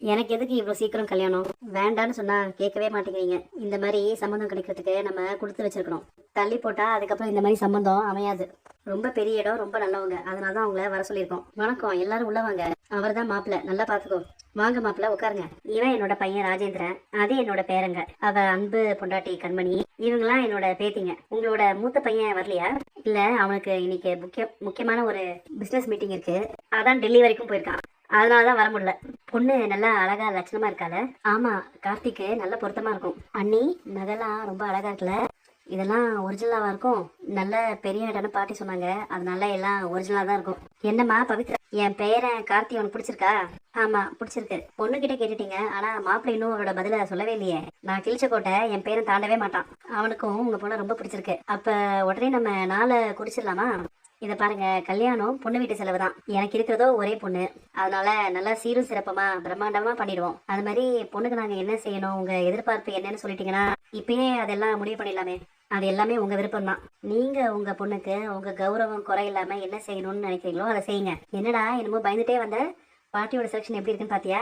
எனக்கு எதுக்கு இவ்வளோ சீக்கிரம் கல்யாணம்? வேண்டான்னு சொன்னால் கேட்கவே மாட்டேங்கிறீங்க. இந்த மாதிரி சம்மந்தம் கிடைக்கிறதுக்கு நம்ம கொடுத்து வச்சிருக்கணும். தள்ளி போட்டால் அதுக்கப்புறம் இந்த மாதிரி சம்மந்தம் அமையாது. ரொம்ப பெரிய இடம் ரொம்ப நல்லவங்க. அதனால தான் அவங்கள வர சொல்லியிருக்கோம். வணக்கம். எல்லாரும் உள்ள வாங்க. அவர் தான் மாப்பிள்ள. நல்லா பார்த்துக்கோ வாங்க மாப்பிள்ள உட்காருங்க. இவன் என்னோட பையன் ராஜேந்திரன். அது என்னோட பேரங்க. அவ அன்பு பொண்டாட்டி கண்மணி. இவங்கெல்லாம் என்னோட பேத்திங்க. உங்களோட மூத்த பையன் வரலையா? இல்ல அவனுக்கு இன்னைக்கு முக்கிய முக்கியமான ஒரு பிசினஸ் மீட்டிங் இருக்கு. அதான் டெல்லி வரைக்கும் போயிருக்கான். அதனால தான் வர முடியல. பொண்ணு நல்லா அழகா லட்சணமா இருக்கால ஆமா கார்த்திக்கு நல்ல பொருத்தமா இருக்கும். அண்ணி நகைலாம் ரொம்ப அழகா இருக்குல்ல. இதெல்லாம் ஒரிஜினலாவா இருக்கும். நல்ல பெரிய இடம்னு பாட்டி சொன்னாங்க. அதனால எல்லாம் ஒரிஜினலா தான் இருக்கும். என்னம்மா பவித்ரா? என் பேரன் கார்த்தி உனக்கு பிடிச்சிருக்கா? ஆமா பிடிச்சிருக்கு. பொண்ணு கிட்ட கேட்டுட்டீங்க. ஆனா மாப்பிள்ளை இன்னும் அவரோட பதில சொல்லவே இல்லையே. நான் கிழிச்ச கோட்டை என் பேரன் தாண்டவே மாட்டான். அவனுக்கும் உங்க பொண்ணு ரொம்ப பிடிச்சிருக்கு. அப்ப உடனே நம்ம நாளை குடிச்சிடலாமா? இதை பாருங்க கல்யாணம் பொண்ணு வீட்டு செலவு தான் எனக்கு இருக்கிறதோ ஒரே பொண்ணு. அதனால நல்லா சீரும் சிறப்பமா பிரம்மாண்டமா பண்ணிடுவோம். அது மாதிரி பொண்ணுக்கு நாங்க என்ன செய்யணும் உங்க எதிர்பார்ப்பு என்னன்னு சொல்லிட்டீங்கன்னா இப்பயே அதெல்லாம் முடிவு பண்ணிடலாமே. அது எல்லாமே உங்க விருப்பம் தான் நீங்க உங்க பொண்ணுக்கு உங்க கௌரவம் குறையில்லாம என்ன செய்யணும்னு நினைக்கிறீங்களோ அதை செய்யுங்க. என்னடா என்னமோ பயந்துட்டே வந்த? பாட்டியோட செலக்ஷன் எப்படி இருக்குன்னு பாத்தியா?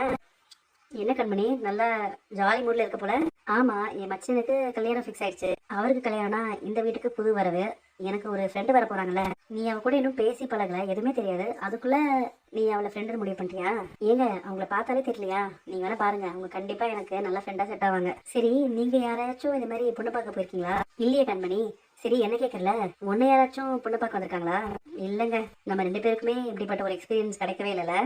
என்ன கண்மணி நல்லா ஜாலி மூட்ல இருக்க போல? ஆமா என் மச்சனுக்கு கல்யாணம் ஃபிக்ஸ் ஆயிடுச்சு. அவருக்கு கல்யாணம்னா இந்த வீட்டுக்கு புது வரவு. எனக்கு ஒரு ஃப்ரெண்டு வர போறாங்கல்ல. நீ அவ கூட இன்னும் பேசி பழகல எதுவுமே தெரியாது. அதுக்குள்ள நீ அவளை ஃப்ரெண்டு முடிவு பண்ணிட்டியா? ஏங்க அவங்கள பார்த்தாலே தெரியலையா? நீங்க வேணா பாருங்க அவங்க கண்டிப்பா எனக்கு நல்ல ஃப்ரெண்டா செட் ஆவாங்க. சரி நீங்க யாராச்சும் இந்த மாதிரி பொண்ணு பார்க்க போயிருக்கீங்களா? இல்லையே கண்மணி. சரி என்ன கேட்கல உன்னை யாராச்சும் பொண்ணு பார்க்க வந்திருக்காங்களா? இல்லைங்க நம்ம ரெண்டு பேருக்குமே இப்படிப்பட்ட ஒரு எக்ஸ்பீரியன்ஸ் கிடைக்கவே இல்லைல்ல.